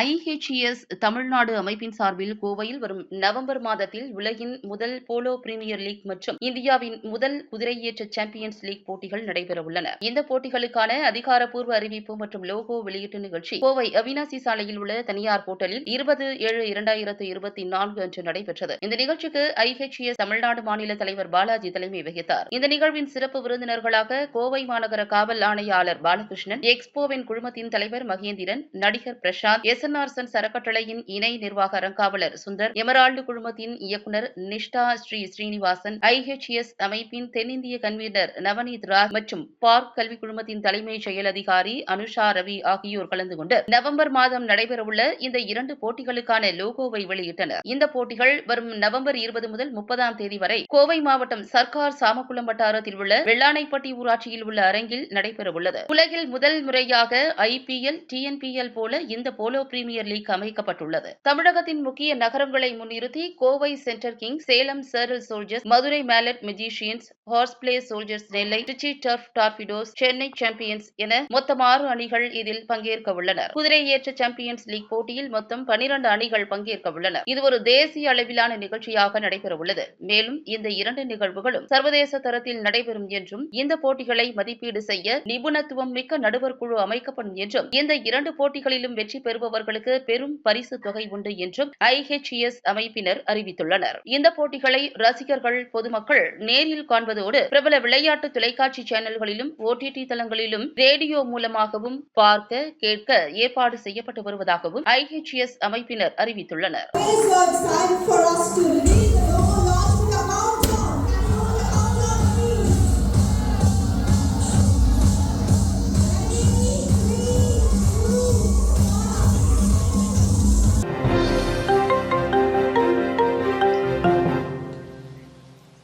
ஐஹெச்இஎஸ் தமிழ்நாடு அமைப்பின் சார்பில் கோவையில் வரும் நவம்பர் மாதத்தில் உலகின் முதல் போலோ பிரீமியர் லீக் மற்றும் இந்தியாவின் முதல் குதிரையேற்ற சாம்பியன்ஸ் லீக் போட்டிகள் நடைபெறவுள்ளன. இந்த போட்டிகளுக்கான அதிகாரப்பூர்வ அறிவிப்பு மற்றும் லோகோ வெளியீட்டு நிகழ்ச்சி கோவை அவினாசி சாலையில் உள்ள தனியார் போட்டலில் இருபது ஏழு இரண்டாயிரத்து இருபத்தி நான்கு அன்று நடைபெற்றது. இந்த நிகழ்ச்சிக்கு ஐஹெச்இஎஸ் தமிழ்நாடு மாநில தலைவர் பாலாஜி தலைமை வகித்தார். இந்த நிகழ்வின் சிறப்பு விருந்தினர்களாக கோவை மாநகர காவல் ஆணையாளர் பாலகிருஷ்ணன் எக்ஸ்போவின் குழுமத்தின் தலைவர் மகேந்திரன் நடிகர் பிரசாந்த் எஸ். என் சன்ஸ் அறக்கட்டளையின் இணை நிர்வாக அறங்காவலர் சுந்தர் எமரால்டு குழுமத்தின் இயக்குநர் நிஷ்டா ஸ்ரீ ஸ்ரீனிவாசன் ஐஹெச்எஸ் அமைப்பின் தென்னிந்திய கன்வீனர் நவநீத் ராக் மற்றும் பார்க் கல்வி குழுமத்தின் தலைமை செயல் அதிகாரி அனுஷா ரவி ஆகியோர் கலந்து கொண்டு நவம்பர் மாதம் நடைபெறவுள்ள இந்த இரண்டு போட்டிகளுக்கான லோகோவை வெளியிட்டனர். இந்த போட்டிகள் வரும் நவம்பர் இருபது முதல் முப்பதாம் தேதி வரை கோவை மாவட்டம் சர்க்கார் சாமக்குளம் வட்டாரத்தில் உள்ள வெள்ளானைப்பட்டி ஊராட்சியில் உள்ள அரங்கில் நடைபெறவுள்ளது. உலகில் முதல் முறையாக ஐபிஎல் டிஎன்பிஎல் போல இந்த போலோ பிரீமியர் லீக் அமைக்கப்பட்டுள்ளது. தமிழகத்தின் முக்கிய நகரங்களை முன்னிறுத்தி Kovai centre king Salem Cheral soldiers Madurai mallet magicians horse play soldiers Nellai Tiruchi turf torpedoes Chennai champions என மொத்தம் ஆறு அணிகள் இதில் பங்கேற்க உள்ளனர். குதிரை ஏற்ற சாம்பியன்ஸ் லீக் போட்டியில் மொத்தம் பனிரண்டு அணிகள் பங்கேற்க உள்ளனர். இது ஒரு தேசிய அளவிலான நிகழ்ச்சியாக நடைபெறவுள்ளது மேலும் இந்த இரண்டு நிகழ்வுகளும் சர்வதேச தரத்தில் நடைபெறும் என்றும் இந்த போட்டிகளை மதிப்பீடு செய்ய நிபுணத்துவம் மிக்க நடுவர் குழு அமைக்கப்படும் என்றும் இந்த இரண்டு போட்டிகளிலும் வெற்றி அவர்களுக்கு பெரும் பரிசு தொகை உண்டு என்றும் ஐஹெச்எஸ் அமைப்பினர் அறிவித்துள்ளனர். இந்த போட்டிகளை ரசிகர்கள் பொதுமக்கள் நேரில் காண்பதோடு பிரபல விளையாட்டு தொலைக்காட்சி சேனல்களிலும் ஓடிடி தளங்களிலும் ரேடியோ மூலமாகவும் பார்க்க கேட்க ஏற்பாடு செய்யப்பட்டு வருவதாகவும் ஐஹெச்எஸ் அமைப்பினர் அறிவித்துள்ளனர்.